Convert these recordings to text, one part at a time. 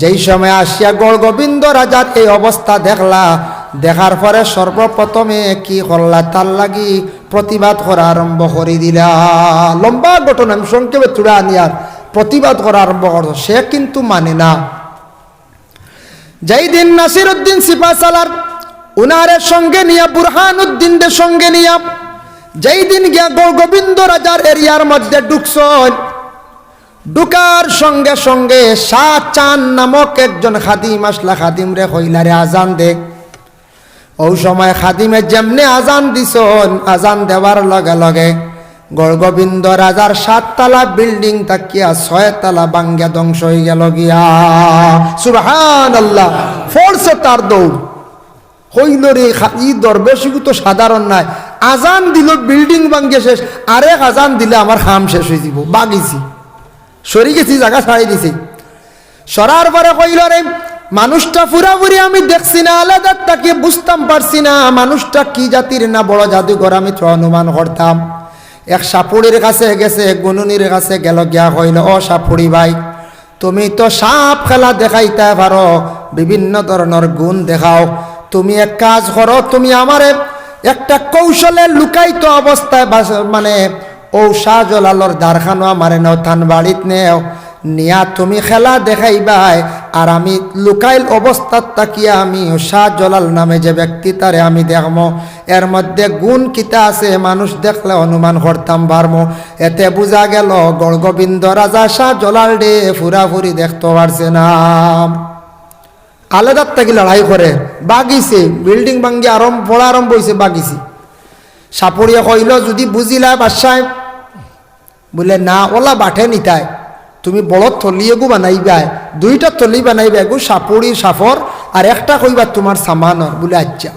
যেই সময় আসিয়া গড় গোবিন্দ রাজার এই অবস্থা দেখলা, দেখার পরে সর্বপ্রথমে কি করলা তার লাগি প্রতিবাদ করা আরম্ভ করে দিলা। লম্বা ঘটনা আমি সংক্ষেপে তুলে আনিয়ার প্রতিবাদ করা আরম্ভ করছ, সে কিন্তু মানে না। যেই দিন নাসির উদ্দিন সিপাসালার উনারের সঙ্গে নিয়া বুরহান উদ্দিনদের সঙ্গে নিয়া যেই দিন গিয়া গোবিন্দ রাজার এরিয়ার মধ্যে ঢুকছন ঢুকার সঙ্গে সঙ্গে শাহ চান নামক একজন খাদিম আসলা, খাদিম রে হইলারে আজান দে। ওই সময় খাদিমে যেমনি আজান দিছন, আজান দেওয়ার লগে লগে গড়গোবিন্দ রাজার সাততলা বিল্ডিং তাকিয়া ছয়তলা বাঙ্গা ধ্বংস হয়ে গেল গিয়া। সুবহান আল্লাহ ফোর্সে তার দৌড়। হইল রে ই দরবেশিকু তো সাধারণ নাই। আজান দিল, বিল্ডিং ভাঙ্গে শেষ, আরেক আজান দিলে আমার খাম শেষ হয়ে যাব, বাগিছি। সরি গেছি, জায়গা ছাড়াই দিছি। সরার পরে কইল রে, মানুষটা পুরাপুরি আমি দেখছি না আলাদা তাকে বুঝতাম পারছি না, মানুষটা কি জাতির না বড় জাদুঘর আমি তো অনুমান করতাম। এক সাপুড়ির কাছে গেছে গুনুনির কাছে গেল, গিয়া কইল, ও সাপুড়ি ভাই, তুমি তো সাপ খেলা দেখাইতে পারো, বিভিন্ন ধরনের গুণ দেখাও। তুমি এক কাজ করো, তুমি আমারে একটা কৌশলে লুকাইত অবস্থায় মানে ও শাহজলালর দ্বারখানো আমারে নেও থান বাড়িত নেও। নিয়া তুমি খেলা দেখাইবাই আর আমি লুকাইল অবস্থাত তাকিয়া আমি ও শাহজলাল নামে যে ব্যক্তি তারে আমি দেখমো। এর মধ্যে গুণ কিতা আছে মানুষ দেখলে অনুমান করতাম পারমো এতে বোঝা গেল, গড়গোবিন্দ রাজা শাহজলাল ডে ফুরাফুরি দেখতে পারছে না। আলাদার থাকি লড়াই করে। বাগিছে, বিল্ডিং ভাঙ্গি আরম্ভ, পড়া আরম্ভ হয়েছে বাগিছি। সাপড়িয়া কইল, যদি বুঝিলা বাসায় বলে, না, ওলা বাঠে নিতাই। তুমি বড় থলিয়ে গু বানাইবাই। দুইটা থলি বানাইবা গু সাপুরি সাফর, আর একটা কইবা তোমার সামানর বলে আচ্ছা।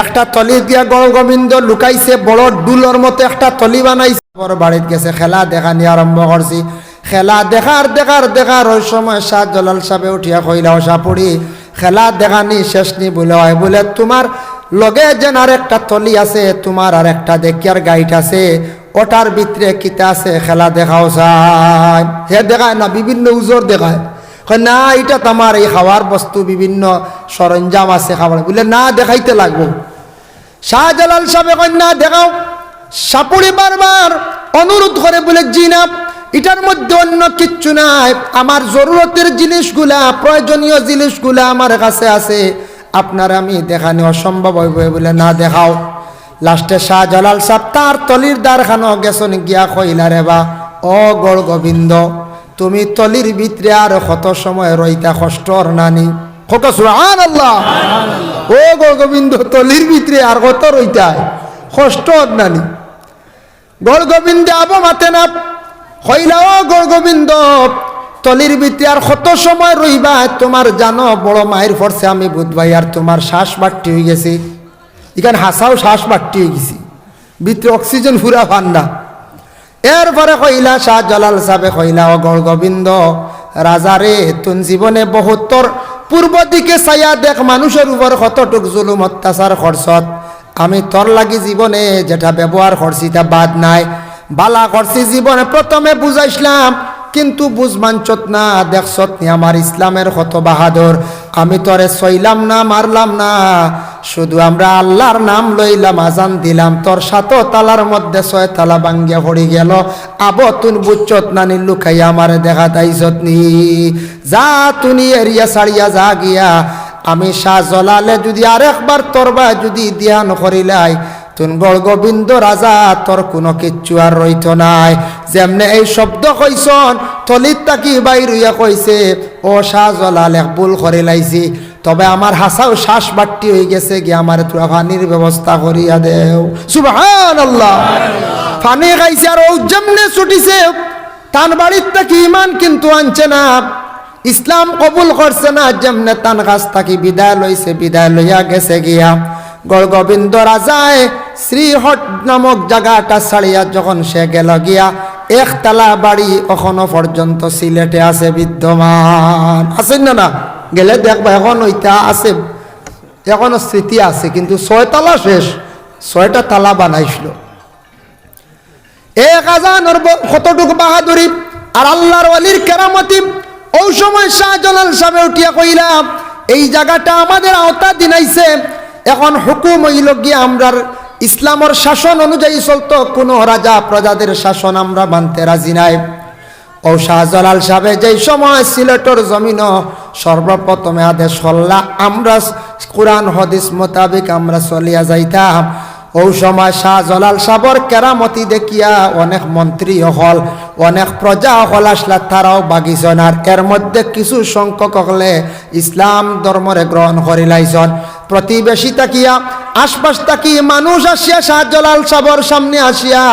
একটা তলি দিয়া গড় গোবিন্দ লুকাইছে বড় ডুলর মতো একটা তলি বানাইছে। বড় বাড়িত গেছে, খেলা দেখানি আরম্ভ করছি খেলা দেখার দেখার দেখার ওই সময় শাহ জলাল সাহেব উঠিয়া কইলা সাপুরি খেলা দেখানি শেষ নি বলে, হয় বলে তোমার লগে যেন আর একটা তলি আছে তোমার আর একটা দেখিয়ার গাইড আছে। ওটার ভিতরে কিতা আছে, খেলা দেখাও চাই। হে দেখায় না, বিভিন্ন উজোর দেখায় না এটা তোমার এই খাওয়ার বস্তু বিভিন্ন সরঞ্জাম আছে খাবার বলে, না, দেখাইতে লাগবো। শাহজালাল সাহেব না, দেখাও। সাপুড়ি বারবার অনুরোধ করে বলে জি না এটার মধ্যে অন্য কিচ্ছু নাই। আমার জরুরতের জিনিসগুলা প্রয়োজনীয় জিনিসগুলা আমার কাছে আছে। আপনার আমি দেখানি অসম্ভব হইবে, বলে, না, দেখাও। লাস্টে শাহ জলাল সাহেব তার তলির দ্বারখানো গেছন গিয়া কইলা রে বা ও গড় গোবিন্দ তুমি তলির ভিতরে আর কত সময় রইতা কষ্টর নানি? কত সুহান আল্লাহ ও গড় গোবিন্দ তলির ভিতরে আর কত রইতায় কষ্টর নানি। গড় গোবিন্দ আবো মাতে না কইলা ও গড় গোবিন্দ তলির ভিতরে আর কত সময় রইবা? তোমার জানো বড় মায়ের ফরসে আমি বুধবাই আর তোমার শ্বাস বাট্টি হয়ে গেছি এখানে হাসাও শ্বাস হয়ে গেছি। ভিতরে অক্সিজেন ফুরা পান না। এরপরে কইলা, শাহ জলাল সাহেবে কইলা গড় গোবিন্দ রাজারে তুন জীবনে বহুতর পূর্ব দিকে চাইয়া দেখ, মানুষের উপর কতটুক জুলুম, অত্যাচার, খরচত। আমি তোর লাগি জীবনে যেটা ব্যবহার করছি তা বাদ নাই। বালা করছি জীবনে, প্রথমে বুঝাইছিলাম, কিন্তু বুঝমানচত না, দেখছত নি আমার ইসলামের কত বাহাদুর। আমি তোরে সইলাম না, মারলাম না শুধু আমরা আল্লাহর নাম লইলাম, আজান দিলাম, তোর সাত তালার মধ্যে ছয় তালা ভাঙ্গিয়া পড়ি গেল। আবো তুন বুচ্চত নানি লুকাইয়া আমারে দেখা তাইছত নি যা তুনি এরিয়া ছাড়িয়া যা গিয়া, আমি শাহ জলালে যদি আরেকবার তোরবা যদি ধ্যান করিলাই, তুন গড় গোবিন্দ রাজা, তোর কোনো কিচ্ছু আর রইত নাই। যেমনে এই শব্দ কইছন থলিত তাকি বাইরুইয়া কইছে, ও শাহ জলাল, ভুল করে লাইছি তবে আমার হাসাও শ্বাস বাট্টি হয়ে গেছে গিয়ে আমার তুরা পানির ব্যবস্থা করিয়া দেও। সুবহান আল্লাহ ফানি খাইছে আর যেমনে ছুটিছে। তান বাড়ির থেকে ইমান কিন্তু আনছে না। ইসলাম কবুল করছে না, যেমনে তান গাছ থাকি বিদায় লইছে, বিদায় লইয়া গেছে গিয়া। গড় গোবিন্দ রাজায় শ্রীহট নামক জায়গাটা ছাড়িয়া যখন সে গেল গিয়া, একতলা বাড়ি এখনও পর্যন্ত সিলেটে আছে বিদ্যমান। আছেন না না? গেলে দেখবা এখন ওইটা আছে, এখনও স্মৃতি আছে, কিন্তু ছয়তলা শেষ, ছয়টা তালা বানাইছিল। এক হাজার কতটুকু বাহাদুরি আর আল্লাহর অলির কেরামতি, ওই সময় শাহজালাল সাহেব উঠিয়া কইলাম এই জায়গাটা আমাদের আওতা দিনাইছে এখন হুকুম হইল গিয়ে আমরার ইসলামর শাসন অনুযায়ী চলতো, কোনো রাজা প্রজাদের শাসন আমরা মানতে রাজি নাই। ও শাহজালাল সাহেব, যেই সময় সিলেটর জমিন, সর্বপ্রথমে আদেশ হল্লা আমরা কোরআন, হদিস মোতাবেক আমরা চলিয়া যাইতাম। ও সময় শাহজালাল সাবর কেরামতি দেখিয়া অনেক মন্ত্রী হল, অনেক প্রজা হল আসলা, তারাও বাগিছন আর এর মধ্যে কিছু সংখ্যক হলে ইসলাম ধর্মরে গ্রহণ করিলাইছন। প্রতিবেশী তাকিয়া, আশপাশ তাকি মানুষ আসিয়া শাহজালাল সাবর সামনে আসিয়া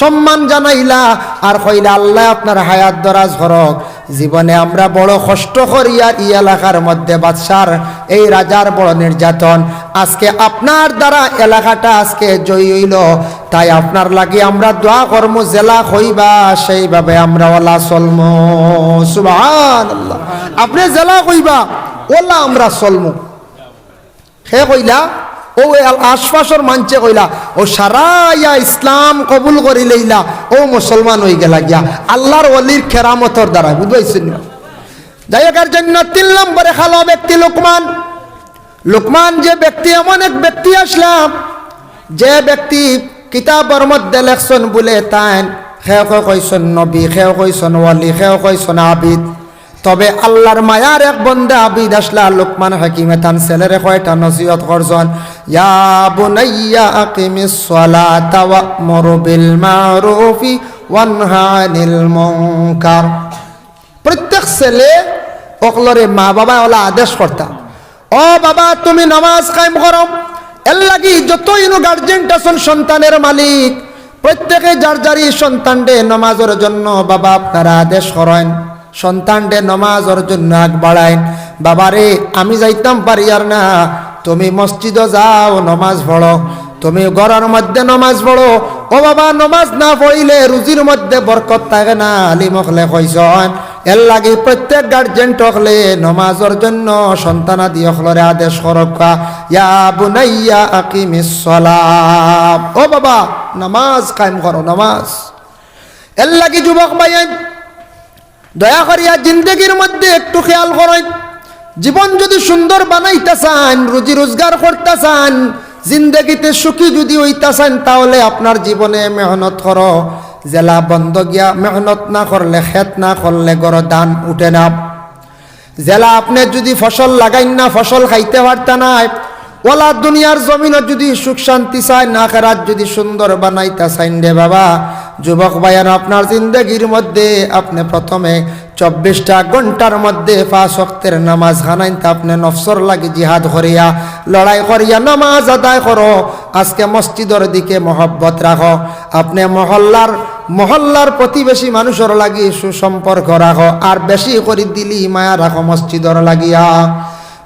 সম্মান জানাইলা, আর কইলা, আল্লাহ আপনার হায়াত দরাজ হরক জীবনে আমরা বড় কষ্ট করিয়া ই এলাকার মধ্যে বাদশার, এই রাজার বড় নির্যাতন। আজকে আপনার দ্বারা এলাকাটা আজকে জয়ী হইল। তাই আপনার লাগে আমরা দোয়া কর্ম, জেলা হইবা, সেইভাবে আমরা ওলা চলম। আল্লাহ আপনি জেলা কইবা ওলা আমরা চলমু। সে কইলা, ও আশপাশর মানছে কইলা, ও সারা ইয়া ইসলাম কবুল করি লইলা, ও মুসলমান হয়ে গেলা গিয়া। আল্লাহর অলির খেরামতর দ্বারা বুঝবাইছেন যাই হোক জন্য তিন নম্বরে খালো ব্যক্তি লোকমান। লোকমান যে ব্যক্তি, এমন এক ব্যক্তি আসলাম, যে ব্যক্তি কিতাবর মধ্যে লেখছন বলে তাই খেয়ে কইসন নবী খেয়ে কইসন ওয়ালি খেয়ে কইসন আবিদ। তবে আল্লাহর মায়ার এক বন্দা আবিদ আসলা লোকমান হাকিমে তান ছেলেরে কয়টা নসিহত করজন? প্রত্যেক ছেলে অকলরে মা বাবা ওলা আদেশ করতাম ও বাবা, তুমি নামাজ কায়েম করো। এর লাগি যত ইনু গার্জেন্ট আছেন সন্তানের মালিক, প্রত্যেকে যার যারই সন্তানডে নমাজের জন্য বাবা আপনারা আদেশ করেন। সন্তানডে নমাজের জন্য আগ বাড়াইন। বাবারে, আমি যাইতাম পারি আর না। তুমি মসজিদে যাও, নমাজ পড়ো। তুমি ঘরের মধ্যে নমাজ পড়ো। ও বাবা, নমাজ না পড়িলে রুজির মধ্যে বরকত থাকে না, আলিম হলে কইসন। এর লাগে প্রত্যেক গার্জেন টকলে নমাজের জন্য সন্তানাদি অখলরে আদেশ করকা ইয়া বুনাইয়া আকিমিস সালাম ও বাবা, নামাজ কায়েম করো, নামাজ। এর লাগে যুবক ভাইয়ান দয়া করিয়া জিন্দগির মধ্যে একটু খেয়াল করেন। জীবন যদি সুন্দর বানাইতে চান রুজি রোজগার করতে চান জিন্দগিতে সুখী যদি হইতে চান তাহলে আপনার জীবনে মেহনত করো। জেলা বন্ধ গিয়া মেহনত না করলে, খেত না করলে গড় দান উঠে না। জেলা আপনি যদি ফসল লাগাইন না, ফসল খাইতে পারতা নাই ওলা দুনিয়ার জমিনত যদি সুখ শান্তি চায়, না খেরাত যদি সুন্দর বানাইতা চাইন রে বাবা। যুবক ভাইয়ার, আপনার জিন্দগির মধ্যে আপনি প্রথমে চব্বিশটা ঘণ্টার মধ্যে পাঁচ অক্তের নামাজ খানাইন তা আপনি নফসর লাগি জিহাদ করিয়া, লড়াই করিয়া নামাজ আদায় করো। আজকে মসজিদের দিকে মহব্বত রাখো। আপনি মহল্লার মহল্লার প্রতিবেশী মানুষের লাগি সুসম্পর্ক রাখো। আর বেশি করে দিলি মায়া রাখো মসজিদর লাগিয়া।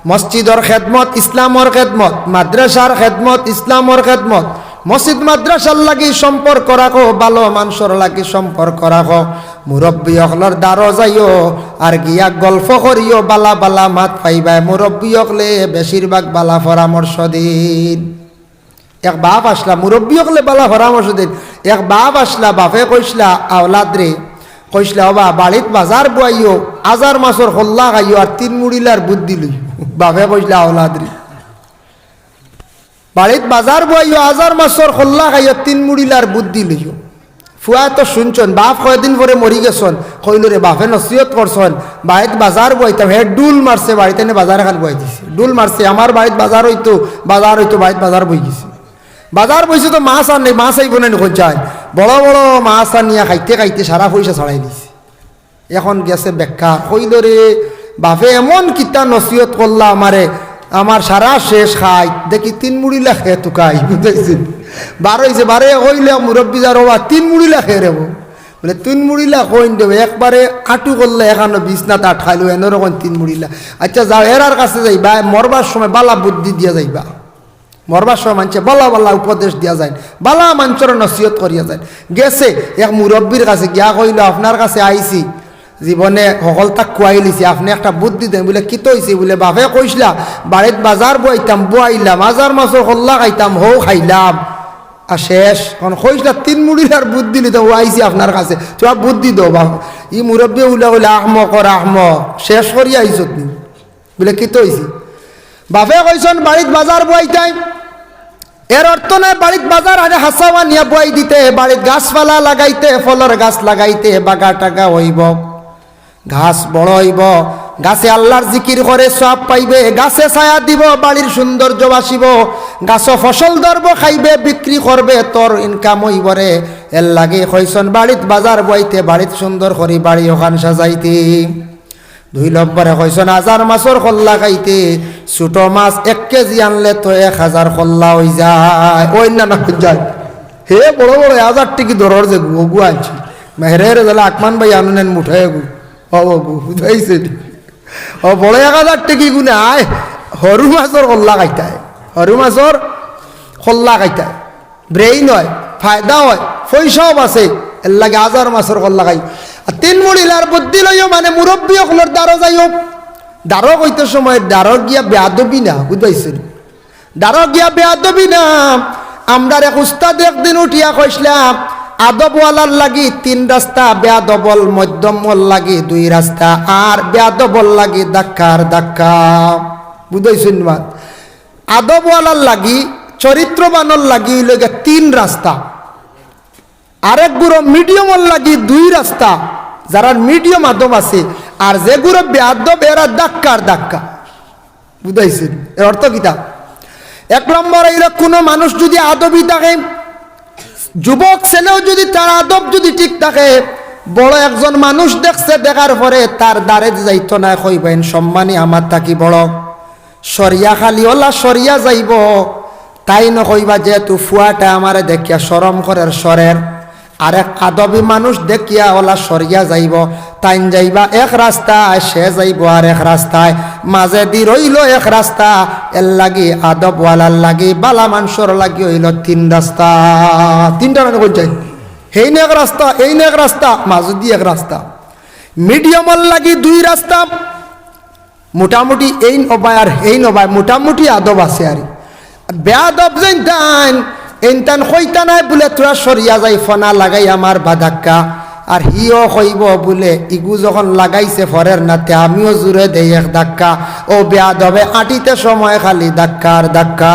মসজিদর খেদমত ইসলামর খেদমত মাদ্রাসার খেদমত ইসলামর খেদমত। মসজিদ মাদ্রাসার লাগি সম্পর্ক রাখো ভালো মানুষের লাগি সম্পর্ক রাখো মুরব্বী অকলর দ্বারো যাইও আর গিয়া গল্প করিও বালা বালা মাত পাইবাই। মুরব্বী অকলে বেশিরভাগ বালা পরামর্শ দিন। এক বাপ আসলা মুরব্বী অকলে বালা পরামর্শ দিন। এক বাপ আসলা, বাপে কইসলা আওলাদ রে কইসলা বাবা বাড়িত বাজার বুয়াইও আজার মাসর হল্লা খাইও আর তিন মুড়িলার বুদ্ধি লই বাপে কইসলা আওলাদ রে বাড়িত বাজার বুয়াইও আজার মাসর হল্লা খাইও, তিন মুড়িলার বুদ্ধি লইও ফুয়া তো শুনছন বাপ কয়দিন পরে মরি গেছন কইল রে বাপে নসিহত করছন বাড়িত বাজার বইতাম হে ডুল মারছে বাড়িতে বাজার এখন বই দিছে। ডুল মারছে আমার বাড়িত বাজার হইতো বাজার হইতো, বাড়িত বাজার বই গেছে। বাজার বইছে তো মাছ আর নেই মাছ আইব না নিখন চাই বড় বড় মাছ আনিয়া খাইতে খাইতে সারা পয়সা ছড়াই দিছে। এখন গেছে বেকা কইল রে? বাপে এমন কিতা নসিহত করলা আমারে। আমার সারা শেষ খাই। দেখি তিন মুড়ি লাখে তুকাই বুঝতেছেন বারো হয়েছে বারে কইলে মুরব্বী যার বা তিন মুড়ি লাখে রে বলে, তিন মুড়ি লাখ কইন দেবে একবারে আটু করলে এখানো বিছনাতে আটকাইলো এনরকম তিন মুড়ি লাখ আচ্ছা যাও, এরার কাছে যাইবা, মরবার সময় বালা বুদ্ধি দিয়া যাইবা। মরবার সময় মানছে, বলা বলা উপদেশ দিয়া যায়, বালা মাঞ্চর নসিহত করিয়া যায়। গেছে, এক মুরব্বীর কাছে গিয়া কইল আপনার কাছে আইছি। জীবনে সকল তাক খুয়াই লিছি। আপনি একটা বুদ্ধি দেন, বলে কিত হয়েছে বলে, বাপে কইসলা বাড়িত বাজার বইতাম বুয়াইলাম হাজার মাসর হল্লা খাইতাম, হৌ খাইলাম। আর শেষ। কারণ কইসলা তিন মুড়ির আর বুদ্ধি নিতে ও আইসি আপনার কাছে। তোমার বুদ্ধি দো বা ই মুরব্বী উলা উলা আহমক আর আহমক শেষ করি আইস তুমি বলে, কি তো হয়েছি বাপে কইসন বাড়িত বাজার বইতাই এর অর্থ নয় বাড়িত বাজার আরে হাসাওয়া নিয়ে বই দিতে বাড়িত গাছপালা লাগাইতে, ফলের গাছ লাগাইতে বাগা টাগা হইব। ঘাস বড় হইব। গাছে আল্লাহর জিকির করে সব পাইবে। গাছে ছায়া দিব, বাড়ির সৌন্দর্য বাসিব। গাছ ফসল ধরব, খাইবে, বিক্রি করবে, তোর ইনকাম হইবরে এর লাগে কইসন বাড়িত বাজার বইতে বাড়িত সুন্দর করি, বাড়ি ওখান সাজাইতে। দুই নম্বরে কইসন হাজার মাছর খল্লা খাইতে, ছোট মাছ এক কেজি আনলে তো এক হাজার খল্লা হয়ে যায়। ওই না না যায়। হে, বড় বড় হাজার টিকি ধরর যে গু গু আনছি। মেহরের দিলে আকমান ভাই আনুনেন মুঠায় গু। ও গু বুঝাইছে ও বড় এক হাজার টিকি গুনে আয় সরু মাছর খল্লা খাইতায় সরু মাছর খল্লা খাইতায় ব্রেইন হয় ফায়দা হয় পয়সাও আছে এর লাগে হাজার মাছর খল্লা খাই। তিন মহিলার বুদ্ধি লইও মানে মুরব্বী অকলের দ্বারো যাইও। দ্বারো কইতে সময় দ্বারো গিয়া বেয়াদবি না বুঝবাইছেন দ্বারো গিয়া বেয়াদবি না। আমরা এক উস্তাদ একদিন উঠিয়া কইসলাম আদবওয়ালার লাগি তিন রাস্তা বেয়াদবল মধ্যমল লাগি দুই রাস্তা, আর বেয়াদবল লাগি দাক্কার দাক্কা বুঝাইছেন মাত আদবওয়ালার লাগি চরিত্রবানর লাগি লগে তিন রাস্তা। আরেক গুড়ো মিডিয়ামর লাগি দুই রাস্তা। যারা মিডিয়াম মাধ্যম আছে, আর যে গুড়ো বেআদব এরা দাক্কার দাক্কা বুঝাইছেন? এর অর্থ কিতা এক নম্বর এইরকম কোনো মানুষ যদি আদবই থাকে, যুবক ছেলেও যদি তার আদব যদি ঠিক থাকে, বড় একজন মানুষ দেখছে, দেখার পরে তার দ্বারে যাইতো না কইবেন সম্মানী, আমার থাকি বড়? সরিয়া খালি ওলা সরিয়া যাইব। তাই নকইবা যেহেতু ফুয়াটা আমারে দেখিয়া সরম করার সরের আর এক আদবী মানুষ দেখিয়া ওলা সরিয়া যাইব, তাইন যাইবা এক রাস্তায় সে যাইব আর এক রাস্তায় মাঝে দি রইল এক রাস্তা এর লাগি আদবওয়ালার লাগি, বালা মানুষের লাগি হইল তিন রাস্তা তিনটা মানে যাই এই এক রাস্তা এই এক রাস্তা মাঝে দি এক রাস্তা মিডিয়ামর লাগি দুই রাস্তা মোটামুটি এই নবায় আর এই নবায় মোটামুটি আদব আছে আর বেয়াদব যেন এনতান কইতা নাই বলে তোরা সরিয়া যাই, ফনা লাগাই আমার বাধাক্কা। আর হিও কইব বলে, ইগু যখন লাগাইছে ফরের নাতে, আমিও জুড়ে দেই এক ধাক্কা। ও বেয়াদবে, আটিতে সময় খালি ধাক্কা আর ধাক্কা।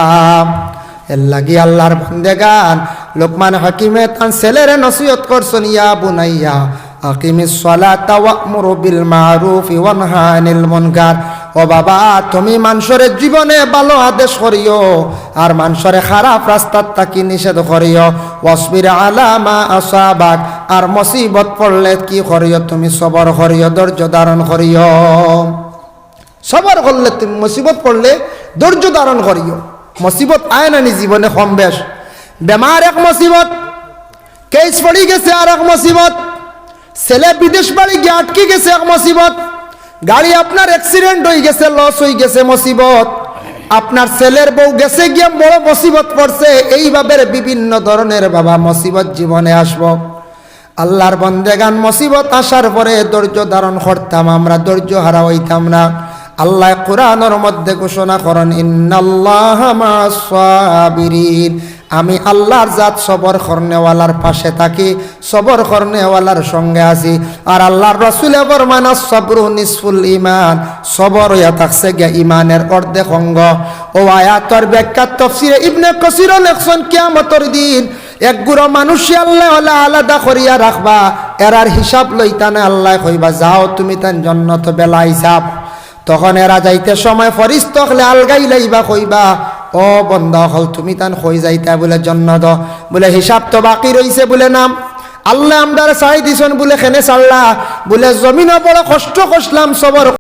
এর লাগি আল্লাহর বন্দেগান, লোকমান হাকিমে তান ছেলেরে নসিহত করছেন, ইয়া বুনাইয়া, আকিমিস সালাতা ওয়া'মুরু বিল মারুফি ওয়ানহা আনিল মুনকার। ও বাবা, তুমি মানুষের জীবনে ভালো আদেশ করিও, আর মানুষের খারাপ রাস্তার তাকি নিষেধ করিও। ওয়াসবির আলামা আসাবাক, আর মুসিবত পড়লে কি করিও, তুমি সবর করিও, ধৈর্য ধারণ করিও। সবর করলে তুমি, মুসিবত পড়লে ধৈর্য ধারণ করিও। মুসিবত আয় না নি জীবনে, কম বেশ। বেমার এক মুসিবত কেস পড়ি গেছে আর এক মুসিবত। ছেলে বিদেশ বাড়ি গিয়ে আটকে গেছে এক মুসিবত। গাড়ি আপনার অ্যাক্সিডেন্ট হয়ে গেছে লস হয়ে গেছে, মুসিবত। আপনার ছেলের বউ গেছে গিয়ে বড় মুসিবত পড়ছে, এইভাবে বিভিন্ন ধরনের বাবা মুসিবত জীবনে আসব। আল্লাহর বন্দেগান মুসিবত আসার পরে ধৈর্য ধারণ করতাম, আমরা ধৈর্য হারা হইতাম না। আল্লাহ কোরআনের মধ্যে ঘোষণা করেন, ইন্নাল্লাহ আমি আল্লাহর জাত সবর করনেওয়ালার পাশে থাকি, সবর করনেওয়ালার সঙ্গে আছি। আর আল্লাহর রসুল বরমান সবরু নিসফুল ইমান সবর হইয়া থাকছে গে ইমানের অর্ধেক অঙ্গ। ও আয়াতর ব্যাখ্যা তফসিরে ইবনে কসির লেখছেন, কিয়ামতর দিন এক গুড়ো মানুষই আল্লাহ হলে আলাদা করিয়া রাখবা। এরার হিসাব লইতানে আল্লাহ কইবা, যাও তুমি তান জন্নত বেলা হিসাব তখন এরা যাইতে সময় ফরিস্ত হলে আলগাই লাইবা কইবা, ও বন্ধ হল তুমি তান হয়ে যাইতা? বলে জন্ম দ। বলে, হিসাব তো বাকি রইছে। বলে, নাম। আল্লাহ আমদার চাই দিছন বলে, খেনে চাল্লা বলে জমিন বড় কষ্ট কষলাম সবর